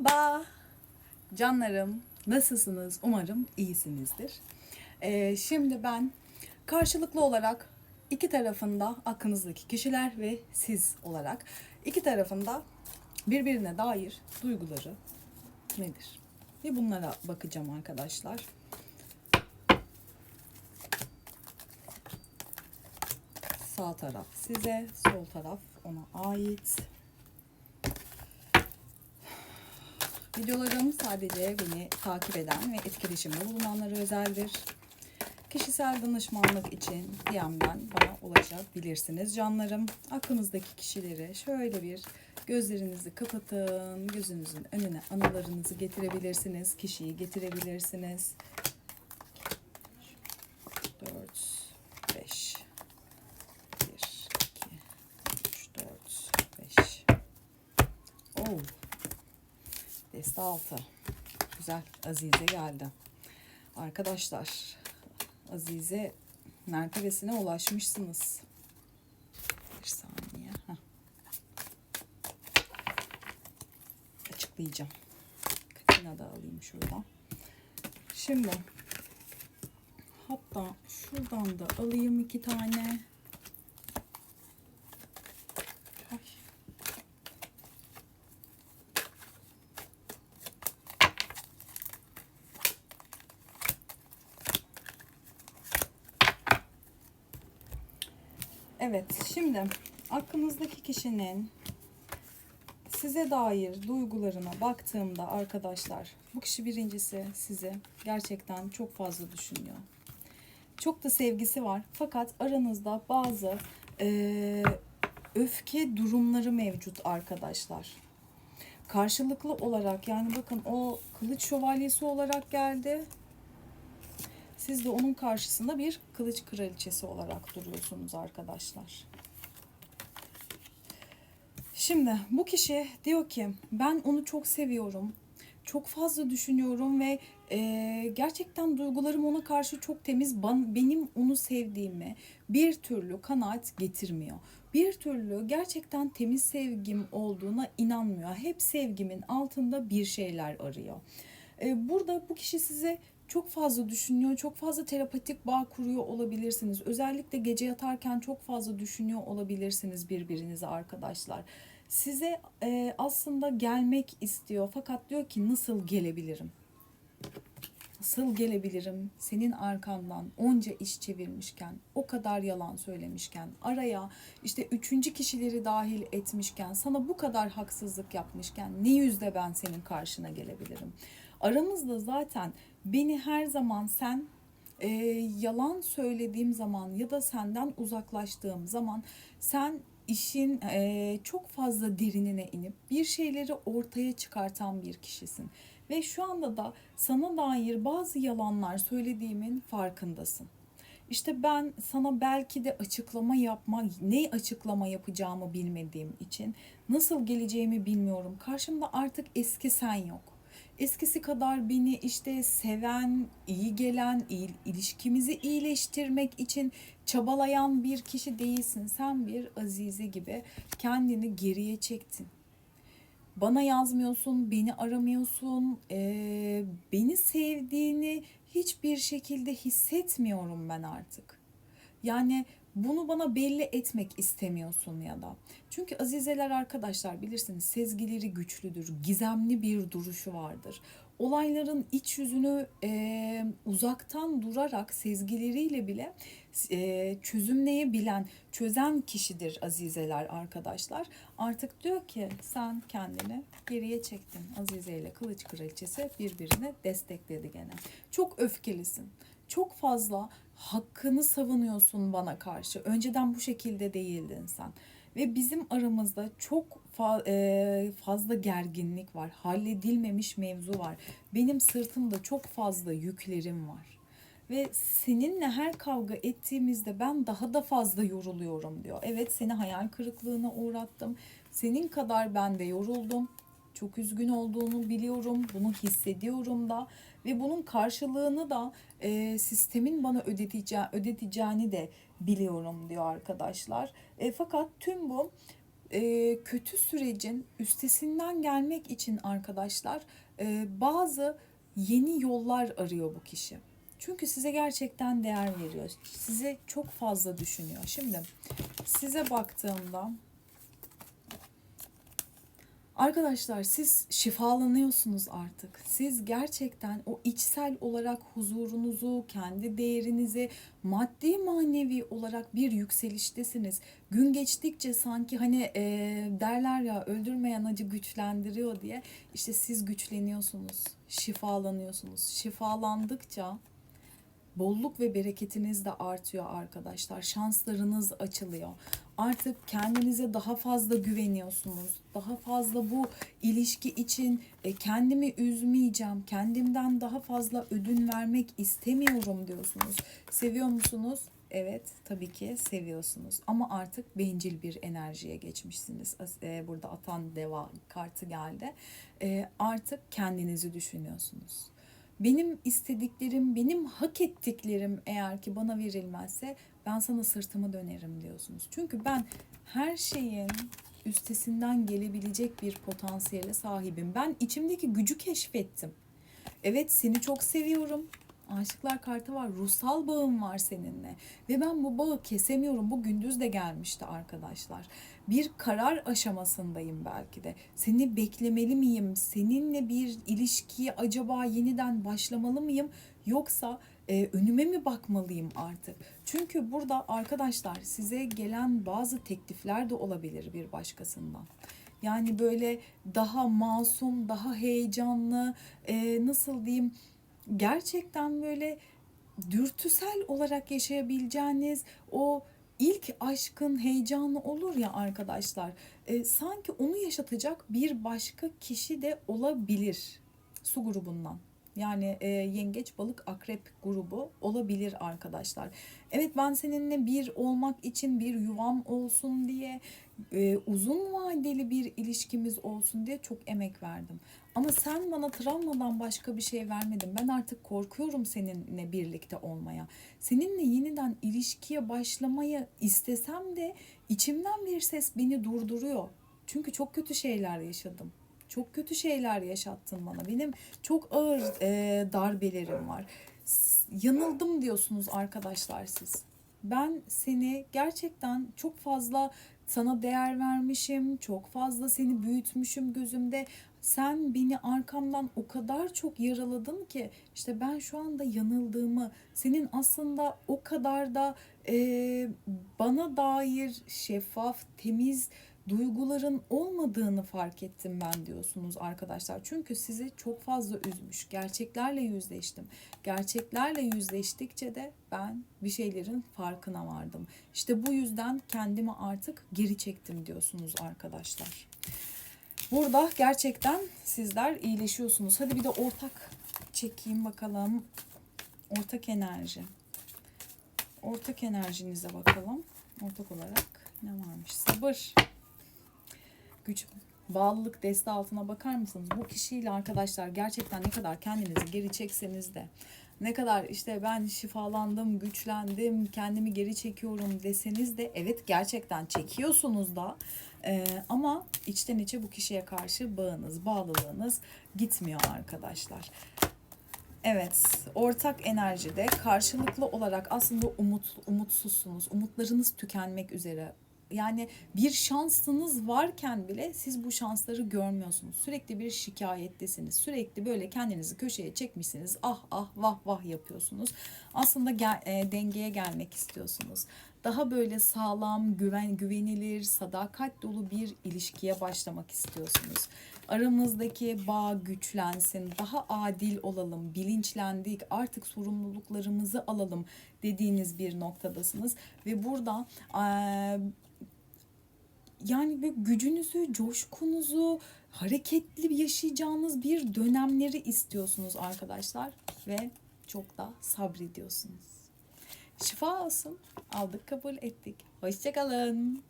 Merhaba canlarım. Nasılsınız? Umarım iyisinizdir. Ee, şimdi ben karşılıklı olarak iki tarafında aklınızdaki kişiler ve siz olarak iki tarafında birbirine dair duyguları nedir? Ve bunlara bakacağım arkadaşlar. Sağ taraf size, sol taraf ona ait. Videolarım sadece beni takip eden ve etkileşimde bulunanlara özeldir. Kişisel danışmanlık için DM'den bana ulaşabilirsiniz canlarım. Aklınızdaki kişileri şöyle bir gözlerinizi kapatın. Gözünüzün önüne anılarınızı getirebilirsiniz. Kişiyi getirebilirsiniz. 4, 5, 1, 2, 3, 4, 5. Oh. Deste altı. Güzel. Azize geldi. Arkadaşlar Azize mertebesine ulaşmışsınız. Bir saniye. Heh. Açıklayacağım. Katina da alayım şuradan. Şimdi hatta şuradan da alayım iki tane. Evet, şimdi aklınızdaki kişinin size dair duygularına baktığımda arkadaşlar, bu kişi birincisi sizi gerçekten çok fazla düşünüyor. Çok da sevgisi var fakat aranızda bazı eee, öfke durumları mevcut arkadaşlar. Karşılıklı olarak yani bakın o kılıç şövalyesi olarak geldi. Siz de onun karşısında bir kılıç kraliçesi olarak duruyorsunuz arkadaşlar. Şimdi bu kişi diyor ki ben onu çok seviyorum. Çok fazla düşünüyorum ve e, gerçekten duygularım ona karşı çok temiz. Ban, benim onu sevdiğimi bir türlü kanaat getirmiyor. Bir türlü gerçekten temiz sevgim olduğuna inanmıyor. Hep sevgimin altında bir şeyler arıyor. E, burada bu kişi size çok fazla düşünüyor, çok fazla terapatik bağ kuruyor olabilirsiniz. Özellikle gece yatarken çok fazla düşünüyor olabilirsiniz birbirinize arkadaşlar. Size e, aslında gelmek istiyor fakat diyor ki nasıl gelebilirim? Nasıl gelebilirim senin arkandan onca iş çevirmişken, o kadar yalan söylemişken, araya işte üçüncü kişileri dahil etmişken, sana bu kadar haksızlık yapmışken ne yüzde ben senin karşına gelebilirim? Aramızda zaten beni her zaman sen e, yalan söylediğim zaman ya da senden uzaklaştığım zaman sen işin e, çok fazla derinine inip bir şeyleri ortaya çıkartan bir kişisin. Ve şu anda da sana dair bazı yalanlar söylediğimin farkındasın. İşte ben sana belki de açıklama yapma, ne açıklama yapacağımı bilmediğim için nasıl geleceğimi bilmiyorum. Karşımda artık eski sen yok eskisi kadar beni işte seven, iyi gelen, il- ilişkimizi iyileştirmek için çabalayan bir kişi değilsin. Sen bir Azize gibi kendini geriye çektin. Bana yazmıyorsun, beni aramıyorsun, eee, beni sevdiğini hiçbir şekilde hissetmiyorum ben artık. Yani bunu bana belli etmek istemiyorsun ya da. Çünkü azizeler arkadaşlar bilirsiniz sezgileri güçlüdür. Gizemli bir duruşu vardır. Olayların iç yüzünü e, uzaktan durarak sezgileriyle bile e, çözümleyebilen, çözen kişidir azizeler arkadaşlar. Artık diyor ki sen kendini geriye çektin. Azize ile Kılıç Kraliçesi birbirini destekledi gene. Çok öfkelisin çok fazla hakkını savunuyorsun bana karşı. Önceden bu şekilde değildin sen. Ve bizim aramızda çok fa- e, fazla gerginlik var. Halledilmemiş mevzu var. Benim sırtımda çok fazla yüklerim var. Ve seninle her kavga ettiğimizde ben daha da fazla yoruluyorum diyor. Evet seni hayal kırıklığına uğrattım. Senin kadar ben de yoruldum. Çok üzgün olduğunu biliyorum. Bunu hissediyorum da ve bunun karşılığını da e, sistemin bana ödeteceği, ödeteceğini de biliyorum diyor arkadaşlar. E, fakat tüm bu e, kötü sürecin üstesinden gelmek için arkadaşlar e, bazı yeni yollar arıyor bu kişi. Çünkü size gerçekten değer veriyor. Size çok fazla düşünüyor. Şimdi size baktığımda Arkadaşlar siz şifalanıyorsunuz artık. Siz gerçekten o içsel olarak huzurunuzu, kendi değerinizi maddi manevi olarak bir yükseliştesiniz. Gün geçtikçe sanki hani e, derler ya öldürmeyen acı güçlendiriyor diye. İşte siz güçleniyorsunuz, şifalanıyorsunuz. Şifalandıkça bolluk ve bereketiniz de artıyor arkadaşlar. Şanslarınız açılıyor. Artık kendinize daha fazla güveniyorsunuz. Daha fazla bu ilişki için e, kendimi üzmeyeceğim. Kendimden daha fazla ödün vermek istemiyorum diyorsunuz. Seviyor musunuz? Evet tabii ki seviyorsunuz ama artık bencil bir enerjiye geçmişsiniz. E, Burada atan deva kartı geldi. E, Artık kendinizi düşünüyorsunuz. Benim istediklerim, benim hak ettiklerim eğer ki bana verilmezse ben sana sırtımı dönerim diyorsunuz. Çünkü ben her şeyin üstesinden gelebilecek bir potansiyele sahibim. Ben içimdeki gücü keşfettim. Evet seni çok seviyorum. Aşıklar kartı var. Ruhsal bağım var seninle. Ve ben bu bağı kesemiyorum. Bu gündüz de gelmişti arkadaşlar. Bir karar aşamasındayım belki de. Seni beklemeli miyim? Seninle bir ilişkiye acaba yeniden başlamalı mıyım? Yoksa e, önüme mi bakmalıyım artık? Çünkü burada arkadaşlar size gelen bazı teklifler de olabilir bir başkasından. Yani böyle daha masum, daha heyecanlı, e, nasıl diyeyim gerçekten böyle dürtüsel olarak yaşayabileceğiniz o ilk aşkın heyecanı olur ya arkadaşlar. E, sanki onu yaşatacak bir başka kişi de olabilir su grubundan. Yani e, yengeç, balık, akrep grubu olabilir arkadaşlar. Evet ben seninle bir olmak için bir yuvam olsun diye e, uzun vadeli bir ilişkimiz olsun diye çok emek verdim. Ama sen bana travmadan başka bir şey vermedin. Ben artık korkuyorum seninle birlikte olmaya. Seninle yeniden ilişkiye başlamayı istesem de içimden bir ses beni durduruyor. Çünkü çok kötü şeyler yaşadım. Çok kötü şeyler yaşattın bana. Benim çok ağır e, darbelerim var. Yanıldım diyorsunuz arkadaşlar siz. Ben seni gerçekten çok fazla sana değer vermişim, çok fazla seni büyütmüşüm gözümde. Sen beni arkamdan o kadar çok yaraladın ki işte ben şu anda yanıldığımı, senin aslında o kadar da e, bana dair şeffaf, temiz duyguların olmadığını fark ettim ben diyorsunuz arkadaşlar. Çünkü sizi çok fazla üzmüş. Gerçeklerle yüzleştim. Gerçeklerle yüzleştikçe de ben bir şeylerin farkına vardım. İşte bu yüzden kendimi artık geri çektim diyorsunuz arkadaşlar. Burada gerçekten sizler iyileşiyorsunuz. Hadi bir de ortak çekeyim bakalım. Ortak enerji. Ortak enerjinize bakalım. Ortak olarak ne varmış? Sabır güç, bağlılık desteği altına bakar mısınız? Bu kişiyle arkadaşlar gerçekten ne kadar kendinizi geri çekseniz de ne kadar işte ben şifalandım, güçlendim, kendimi geri çekiyorum deseniz de evet gerçekten çekiyorsunuz da Ee, ama içten içe bu kişiye karşı bağınız, bağlılığınız gitmiyor arkadaşlar. Evet, ortak enerjide karşılıklı olarak aslında umut umutsuzsunuz. Umutlarınız tükenmek üzere. Yani bir şansınız varken bile siz bu şansları görmüyorsunuz. Sürekli bir şikayettesiniz. Sürekli böyle kendinizi köşeye çekmişsiniz. Ah ah vah vah yapıyorsunuz. Aslında gel- e, dengeye gelmek istiyorsunuz. Daha böyle sağlam, güven güvenilir, sadakat dolu bir ilişkiye başlamak istiyorsunuz. Aramızdaki bağ güçlensin, daha adil olalım, bilinçlendik, artık sorumluluklarımızı alalım dediğiniz bir noktadasınız ve burada yani bir gücünüzü, coşkunuzu, hareketli yaşayacağınız bir dönemleri istiyorsunuz arkadaşlar ve çok da sabrediyorsunuz. Şifa olsun. Aldık kabul ettik. Hoşçakalın.